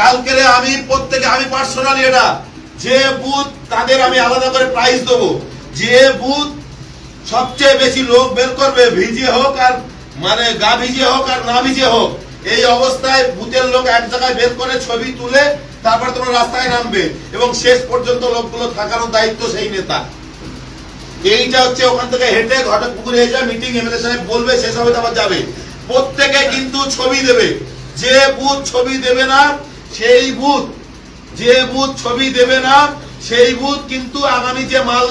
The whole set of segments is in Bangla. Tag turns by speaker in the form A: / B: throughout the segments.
A: কালকেরে আমি প্রত্যেকে, আমি পার্সোনালি এটা, যে বুথ তাদের আমি আলাদা করে প্রাইজ দেবো। যে বুথ সবচেয়ে বেশি লোক বের করবে ভিজিয়ে হোক আর মানে গা ভিজিয়ে হোক আর না ভিজিয়ে হোক, এই অবস্থায় বুথের লোক এক জায়গায় বের করে ছবি তুলে তারপর তোমরা রাস্তায় নামবে এবং শেষ পর্যন্ত লোকগুলো থাকানোর দায়িত্ব সেই নেতা। এইটা হচ্ছে ওখান থেকে হেঁটে ঘটক পুকুরে এসে মিটিং এমএলএ সাহেব বলবে হবে, তারপর যাবে। প্রত্যেকে কিন্তু ছবি দেবে। যে বুথ ছবি দেবে না সেই বুথ যে বুথ ছবি দেবে না, সেই বুথ কিন্তু আগামী যে মাল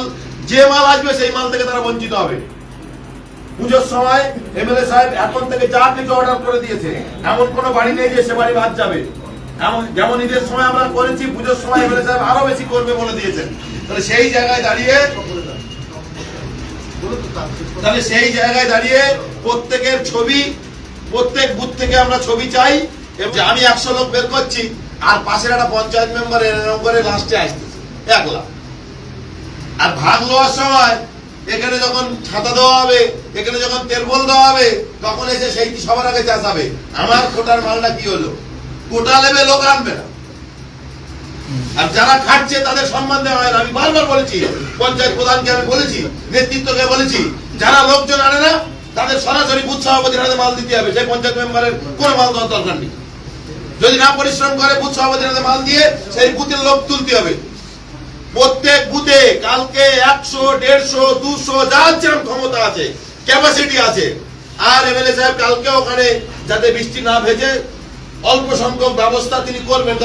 A: যে মাল আসবে সেই মাল থেকে তারা বঞ্চিত হবে। পুজোর সময় এমএলএ সাহেব এখন থেকে যা কিছু অর্ডার করে দিয়েছে, এমন কোনো বাড়ি নেই যে সে বাড়ি বাদ যাবে। যেমন ঈদের সময় আমরা করেছি, পুজোর সময় এমএলএ সাহেব আরও বেশি করবে বলে দিয়েছেন। তাহলে সেই জায়গায় দাঁড়িয়ে, তাহলে সেই জায়গায় দাঁড়িয়ে প্রত্যেকের ছবি, প্রত্যেক বুথ থেকে আমরা ছবি চাই। এবং আমি একশো লোক বের করছি, আর পাশের একটা পঞ্চায়েত মেম্বার এরকম করে লাস্টে আসতেছে। আর ভাগ লওয়ার সময় এখানে যখন ছাতা দেওয়া হবে, এখানে যখন দেওয়া হবে, তখন এসে সেই সবার আগে আমার কোটার মালটা কি হলো? কোটা লেবে লোক আনবে না। আর যারা খাচ্ছে তাদের সম্মান দেওয়া হয় না। আমি বারবার বলেছি, পঞ্চায়েত প্রধানকে আমি বলেছি, নেতৃত্বকে বলেছি, যারা লোকজন আনে না, তাদের সরাসরি বুথ সভাপতির হাতে মাল দিতে হবে। সেই পঞ্চায়েত মেম্বারের কোনো মাল দেওয়ার দরকার নেই। যদি না পরিশ্রম করে বুথ সভাপতির মাল দিয়ে, সেই বুথের লোক তুলতে হবে। প্রত্যেক বুথে কালকে একশো, দেড়শো, দুশো যার যেরকম ক্ষমতা আছে ক্যাপাসিটি আছে। আর এমএলএ সাহেব কালকে ওখানে যাতে বৃষ্টি না ভেজে অল্প সংখ্যক ব্যবস্থা তিনি করবেন